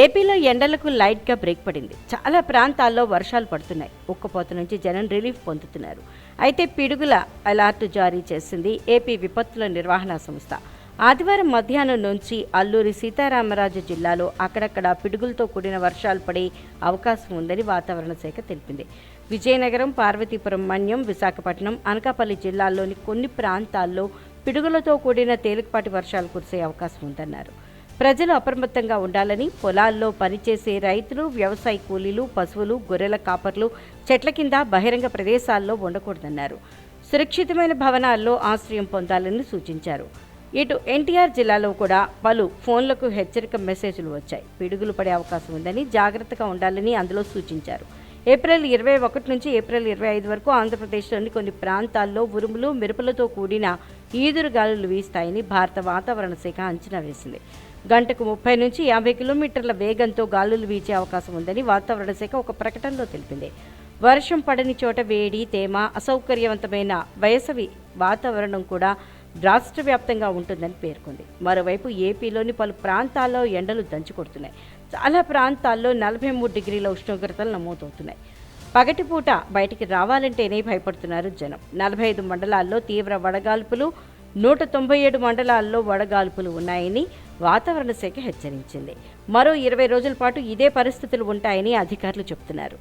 ఏపీలో ఎండలకు లైట్గా బ్రేక్ పడింది. చాలా ప్రాంతాల్లో వర్షాలు పడుతున్నాయి. ఉక్కపోత నుంచి జనం రిలీఫ్ పొందుతున్నారు. అయితే పిడుగుల అలర్ట్ జారీ చేసింది ఏపీ విపత్తుల నిర్వహణ సంస్థ. ఆదివారం మధ్యాహ్నం నుంచి అల్లూరి సీతారామరాజు జిల్లాలో అక్కడక్కడ పిడుగులతో కూడిన వర్షాలు పడే అవకాశం ఉందని వాతావరణ శాఖ తెలిపింది. విజయనగరం పార్వతీపురం మన్యం విశాఖపట్నం అనకాపల్లి జిల్లాల్లోని కొన్ని ప్రాంతాల్లో పిడుగులతో కూడిన తేలికపాటి వర్షాలు కురిసే అవకాశం ఉందన్నారు. ప్రజలు అప్రమత్తంగా ఉండాలని పొలాల్లో పనిచేసే రైతులు వ్యవసాయ కూలీలు పశువులు గొర్రెల కాపర్లు చెట్ల కింద బహిరంగ ప్రదేశాల్లో ఉండకూడదన్నారు. సురక్షితమైన భవనాల్లో ఆశ్రయం పొందాలని సూచించారు. ఇటు ఎన్టీఆర్ జిల్లాలో కూడా పలు ఫోన్లకు హెచ్చరిక మెసేజ్లు వచ్చాయి. పిడుగులు పడే అవకాశం ఉందని జాగ్రత్తగా ఉండాలని అందులో సూచించారు. ఏప్రిల్ ఇరవై ఒకటి నుంచి ఏప్రిల్ ఇరవై ఐదు వరకు ఆంధ్రప్రదేశ్లోని కొన్ని ప్రాంతాల్లో ఉరుములు మెరుపులతో కూడిన ఈదురు గాలులు వీస్తాయని భారత వాతావరణ శాఖ అంచనా వేసింది. గంటకు ముప్పై నుంచి యాభై కిలోమీటర్ల వేగంతో గాలులు వీచే అవకాశం ఉందని వాతావరణ శాఖ ఒక ప్రకటనలో తెలిపింది. వర్షం పడని చోట వేడి తేమ అసౌకర్యవంతమైన వేసవి వాతావరణం కూడా రాష్ట్ర వ్యాప్తంగా ఉంటుందని పేర్కొంది. మరోవైపు ఏపీలోని పలు ప్రాంతాల్లో ఎండలు దంచుకొడుతున్నాయి చాలా ప్రాంతాల్లో నలభై మూడు డిగ్రీల ఉష్ణోగ్రతలు నమోదవుతున్నాయి. పగటిపూట బయటికి రావాలంటేనే భయపడుతున్నారు జనం. నలభై ఐదు మండలాల్లో తీవ్ర వడగాల్పులు నూట తొంభై ఏడు మండలాల్లో వడగాల్పులు ఉన్నాయని వాతావరణ శాఖ హెచ్చరించింది. మరో ఇరవై రోజుల పాటు ఇదే పరిస్థితులు ఉంటాయని అధికారులు చెబుతున్నారు